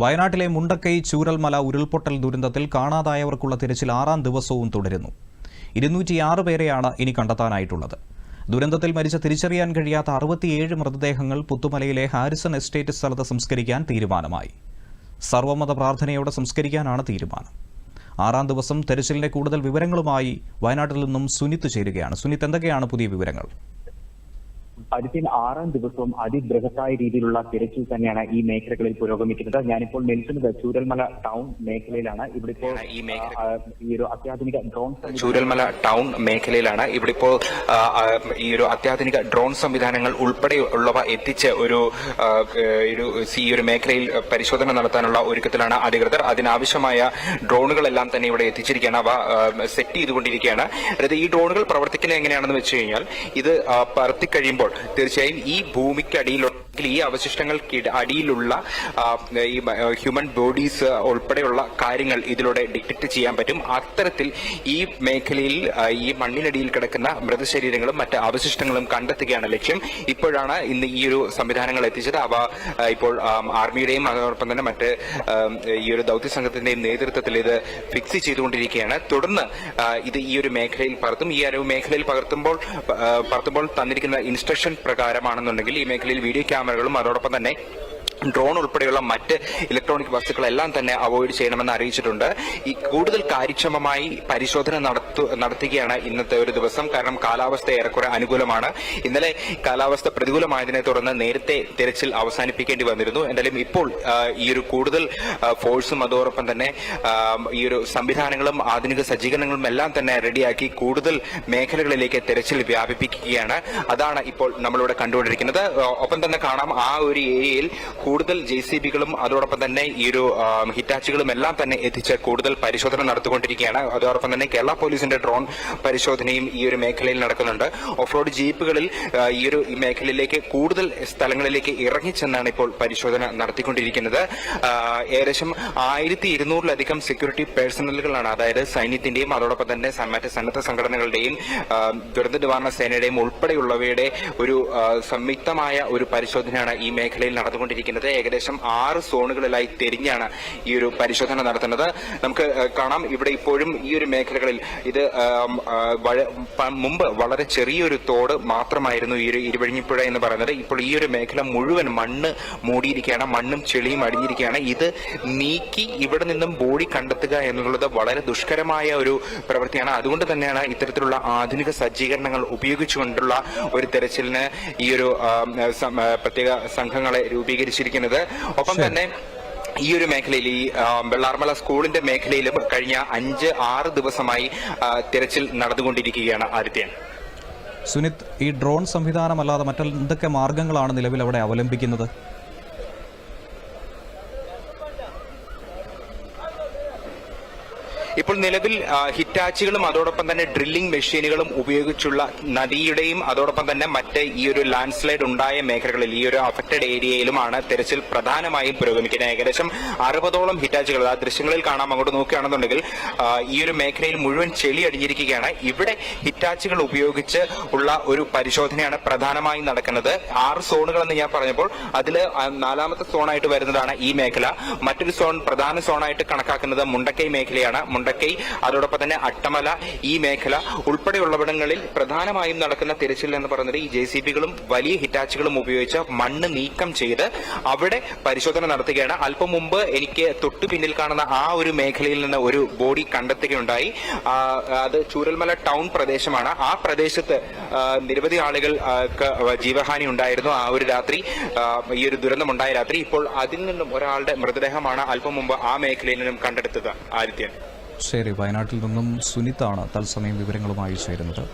വയനാട്ടിലെ മുണ്ടക്കൈ ചൂരൽമല ഉരുൾപൊട്ടൽ ദുരന്തത്തിൽ കാണാതായവർക്കുള്ള തിരച്ചിൽ ആറാം ദിവസവും തുടരുന്നു. ഇരുന്നൂറ്റിയാറ് പേരെയാണ് ഇനി കണ്ടെത്താനായിട്ടുള്ളത്. ദുരന്തത്തിൽ മരിച്ച തിരിച്ചറിയാൻ കഴിയാത്ത അറുപത്തിയേഴ് മൃതദേഹങ്ങൾ പുത്തുമലയിലെ ഹാരിസൺ എസ്റ്റേറ്റ് സ്ഥലത്ത് സംസ്കരിക്കാൻ തീരുമാനമായി. സർവമത പ്രാർത്ഥനയോടെ സംസ്കരിക്കാനാണ് തീരുമാനം. ആറാം ദിവസം തെരച്ചിലിന്റെ കൂടുതൽ വിവരങ്ങളുമായി വയനാട്ടിൽ നിന്നും സുനിത്ത് ചേരുകയാണ്. സുനിത്ത് എന്തൊക്കെയാണ് പുതിയ വിവരങ്ങൾ? അടുത്ത ആറാം ദിവസവും അതിബൃഹത്തായ രീതിയിലുള്ള തിരച്ചിൽ തന്നെയാണ് ഈ മേഖലകളിൽ പുരോഗമിക്കുന്നത്. ഞാനിപ്പോൾ നിൽക്കുന്നത് ചൂരൽമല ടൗൺ മേഖലയിലാണ്. ഇവിടെ ഇപ്പോൾ ഈ ഒരു അത്യാധുനിക ഡ്രോൺ ചൂരൽമല ടൗൺ മേഖലയിലാണ്. ഇവിടെ ഇപ്പോൾ ഈ ഒരു അത്യാധുനിക ഡ്രോൺ സംവിധാനങ്ങൾ ഉൾപ്പെടെയുള്ളവ എത്തിച്ച് ഒരു ഈ ഒരു മേഖലയിൽ പരിശോധന നടത്താനുള്ള ഒരുക്കത്തിലാണ് അധികൃതർ. അതിനാവശ്യമായ ഡ്രോണുകളെല്ലാം തന്നെ ഇവിടെ എത്തിച്ചിരിക്കുകയാണ്. അവ സെറ്റ് ചെയ്തുകൊണ്ടിരിക്കുകയാണ്. അതായത് ഈ ഡ്രോണുകൾ പ്രവർത്തിക്കുന്നത് എങ്ങനെയാണെന്ന് വെച്ച് കഴിഞ്ഞാൽ ഇത് പറത്തിക്കഴിയുമ്പോൾ തീർച്ചയായും ഈ ഭൂമിക്കടിയിലുള്ള ഈ അവശിഷ്ടങ്ങൾക്ക് അടിയിലുള്ള ഈ ഹ്യൂമൻ ബോഡീസ് ഉൾപ്പെടെയുള്ള കാര്യങ്ങൾ ഇതിലൂടെ ഡിറ്റക്ട് ചെയ്യാൻ പറ്റും. അത്തരത്തിൽ ഈ മേഖലയിൽ ഈ മണ്ണിനടിയിൽ കിടക്കുന്ന മൃതശരീരങ്ങളും മറ്റ് അവശിഷ്ടങ്ങളും കണ്ടെത്തുകയാണ് ലക്ഷ്യം. ഇപ്പോഴാണ് ഇന്ന് ഈ ഒരു സംവിധാനങ്ങൾ എത്തിച്ചത്. അവ ഇപ്പോൾ ആർമിയുടെയും അതോടൊപ്പം തന്നെ മറ്റ് ഈ ഒരു ദൌത്യ സംഘത്തിന്റെയും നേതൃത്വത്തിൽ ഇത് ഫിക്സ് ചെയ്തുകൊണ്ടിരിക്കുകയാണ്. തുടർന്ന് ഇത് ഈ ഒരു മേഖലയിൽ പറത്തും ഈ ഒരു മേഖലയിൽ പകർത്തുമ്പോൾ പറത്തുമ്പോൾ തന്നിരിക്കുന്ന ഇൻസ്ട്രക്ഷൻ പ്രകാരമാണെന്നുണ്ടെങ്കിൽ ഈ മേഖലയിൽ വീഡിയോ ക്യാമറകളും അതോടൊപ്പം തന്നെ ഡ്രോൺ ഉൾപ്പെടെയുള്ള മറ്റ് ഇലക്ട്രോണിക് വസ്തുക്കളെല്ലാം തന്നെ അവോയ്ഡ് ചെയ്യണമെന്ന് അറിയിച്ചിട്ടുണ്ട്. ഈ കൂടുതൽ കാര്യക്ഷമമായി പരിശോധന നടത്തു നടത്തുകയാണ് ഇന്നത്തെ ഒരു ദിവസം. കാരണം കാലാവസ്ഥ ഏറെക്കുറെ അനുകൂലമാണ്. ഇന്നലെ കാലാവസ്ഥ പ്രതികൂലമായതിനെ തുടർന്ന് നേരത്തെ തിരച്ചിൽ അവസാനിപ്പിക്കേണ്ടി വന്നിരുന്നു. എന്തായാലും ഇപ്പോൾ ഈ ഒരു കൂടുതൽ ഫോഴ്സും അതോടൊപ്പം തന്നെ ഈ ഒരു സംവിധാനങ്ങളും ആധുനിക സജ്ജീകരണങ്ങളും എല്ലാം തന്നെ റെഡിയാക്കി കൂടുതൽ മേഖലകളിലേക്ക് തിരച്ചിൽ വ്യാപിപ്പിക്കുകയാണ്. അതാണ് ഇപ്പോൾ നമ്മളിവിടെ കണ്ടുകൊണ്ടിരിക്കുന്നത്. ഒപ്പം തന്നെ കാണാം ആ ഒരു ഏരിയയിൽ കൂടുതൽ ജെ സി ബികളും അതോടൊപ്പം തന്നെ ഈ ഒരു ഹിറ്റാച്ചുകളും എല്ലാം തന്നെ എത്തിച്ച് കൂടുതൽ പരിശോധന നടത്തിക്കൊണ്ടിരിക്കുകയാണ്. അതോടൊപ്പം തന്നെ കേരള പോലീസിന്റെ ഡ്രോൺ പരിശോധനയും ഈ ഒരു മേഖലയിൽ നടക്കുന്നുണ്ട്. ഓഫ് റോഡ് ജീപ്പുകളിൽ ഈ ഒരു മേഖലയിലേക്ക് കൂടുതൽ സ്ഥലങ്ങളിലേക്ക് ഇറങ്ങിച്ചെന്നാണ് ഇപ്പോൾ പരിശോധന നടത്തിക്കൊണ്ടിരിക്കുന്നത്. ഏകദേശം ആയിരത്തി ഇരുന്നൂറിലധികം സെക്യൂരിറ്റി പേഴ്സണലുകളാണ് അതായത് സൈന്യത്തിന്റെയും അതോടൊപ്പം തന്നെ മറ്റ് സന്നദ്ധ സംഘടനകളുടെയും ദുരന്ത നിവാരണ സേനയുടെയും ഉൾപ്പെടെയുള്ളവയുടെ ഒരു സംയുക്തമായ ഒരു പരിശോധനയാണ് ഈ മേഖലയിൽ നടന്നുകൊണ്ടിരിക്കുന്നത്. ഏകദേശം ആറ് സോണുകളിലായി തിരിഞ്ഞാണ് ഈ ഒരു പരിശോധന നടത്തുന്നത്. നമുക്ക് കാണാം ഇവിടെ ഇപ്പോഴും ഈ ഒരു മേഖലകളിൽ ഇത് മുമ്പ് വളരെ ചെറിയൊരു തോട് മാത്രമായിരുന്നു ഈ ഒരു ഇരുവഴിഞ്ഞിപ്പുഴ എന്ന് പറയുന്നത്. ഇപ്പോൾ ഈ ഒരു മേഖല മുഴുവൻ മണ്ണ് മൂടിയിരിക്കുകയാണ് മണ്ണും ചെളിയും അടിഞ്ഞിരിക്കുകയാണ്. ഇത് നീക്കി ഇവിടെ നിന്നും ബോഡി കണ്ടെത്തുക എന്നുള്ളത് വളരെ ദുഷ്കരമായ ഒരു പ്രവൃത്തിയാണ്. അതുകൊണ്ട് തന്നെയാണ് ഇത്തരത്തിലുള്ള ആധുനിക സജ്ജീകരണങ്ങൾ ഉപയോഗിച്ചുകൊണ്ടുള്ള ഒരു തെരച്ചിലിന് ഈ ഒരു പ്രത്യേക സംഘങ്ങളെ രൂപീകരിച്ചിരിക്കുന്നത് ഒപ്പം തന്നെ ഈ ഒരു മേഖലയിൽ ഈ വെള്ളാർമല സ്കൂളിന്റെ മേഖലയിലും കഴിഞ്ഞ അഞ്ച് ആറ് ദിവസമായി തിരച്ചിൽ നടന്നുകൊണ്ടിരിക്കുകയാണ് ആദിത്യൻ സുനിത് ഈ ഡ്രോൺ സംവിധാനമല്ലാതെ മറ്റെന്തൊക്കെ മാർഗങ്ങളാണ് നിലവിൽ അവിടെ അവലംബിക്കുന്നത്? ഇപ്പോൾ നിലവിൽ ഹിറ്റാച്ചുകളും അതോടൊപ്പം തന്നെ ഡ്രില്ലിംഗ് മെഷീനുകളും ഉപയോഗിച്ചുള്ള നദിയുടെയും അതോടൊപ്പം തന്നെ മറ്റ് ഈ ഒരു ലാൻഡ് സ്ലൈഡ് ഉണ്ടായ മേഖലകളിൽ ഈ ഒരു അഫക്റ്റഡ് ഏരിയയിലുമാണ് തെരച്ചിൽ പ്രധാനമായും പുരോഗമിക്കുന്നത്. ഏകദേശം അറുപതോളം ഹിറ്റാച്ചുകൾ ആ ദൃശ്യങ്ങളിൽ കാണാം അങ്ങോട്ട് നോക്കുകയാണെന്നുണ്ടെങ്കിൽ ഈ ഒരു മേഖലയിൽ മുഴുവൻ ചെളി അടിഞ്ഞിരിക്കുകയാണ്. ഇവിടെ ഹിറ്റാച്ചുകൾ ഉപയോഗിച്ച് ഉള്ള ഒരു പരിശോധനയാണ് പ്രധാനമായും നടക്കുന്നത്. ആറ് സോണുകൾ എന്ന് ഞാൻ പറഞ്ഞപ്പോൾ അതിൽ നാലാമത്തെ സോണായിട്ട് വരുന്നതാണ് ഈ മേഖല. മറ്റൊരു സോൺ പ്രധാന സോണായിട്ട് കണക്കാക്കുന്നത് മുണ്ടക്കൈ മേഖലയാണ്. മുണ്ടക്കൈ അതോടൊപ്പം തന്നെ അട്ടമല ഈ മേഖല ഉൾപ്പെടെയുള്ളവിടങ്ങളിൽ പ്രധാനമായും നടക്കുന്ന തിരച്ചിൽ എന്ന് പറയുന്നത് ഈ ജെ സി വലിയ ഹിറ്റാച്ചുകളും ഉപയോഗിച്ച് മണ്ണ് നീക്കം ചെയ്ത് അവിടെ പരിശോധന നടത്തുകയാണ്. അല്പം മുമ്പ് എനിക്ക് തൊട്ടു പിന്നിൽ കാണുന്ന ആ ഒരു മേഖലയിൽ നിന്ന് ഒരു ബോഡി കണ്ടെത്തുകയുണ്ടായി. അത് ചൂരൽമല ടൗൺ പ്രദേശമാണ്. ആ പ്രദേശത്ത് നിരവധി ആളുകൾ ജീവഹാനി ഉണ്ടായിരുന്നു. ആ ഒരു രാത്രി ഈ ഒരു ദുരന്തമുണ്ടായ രാത്രി. ഇപ്പോൾ അതിൽ നിന്നും ഒരാളുടെ മൃതദേഹമാണ് അല്പം മുമ്പ് ആ മേഖലയിൽ നിന്നും കണ്ടെടുത്തത് ആദിത്യൻ. ശരി വയനാട്ടിൽ നിന്നും സുനിത്താണ് തത്സമയം വിവരങ്ങളുമായി ചേരുന്നത്.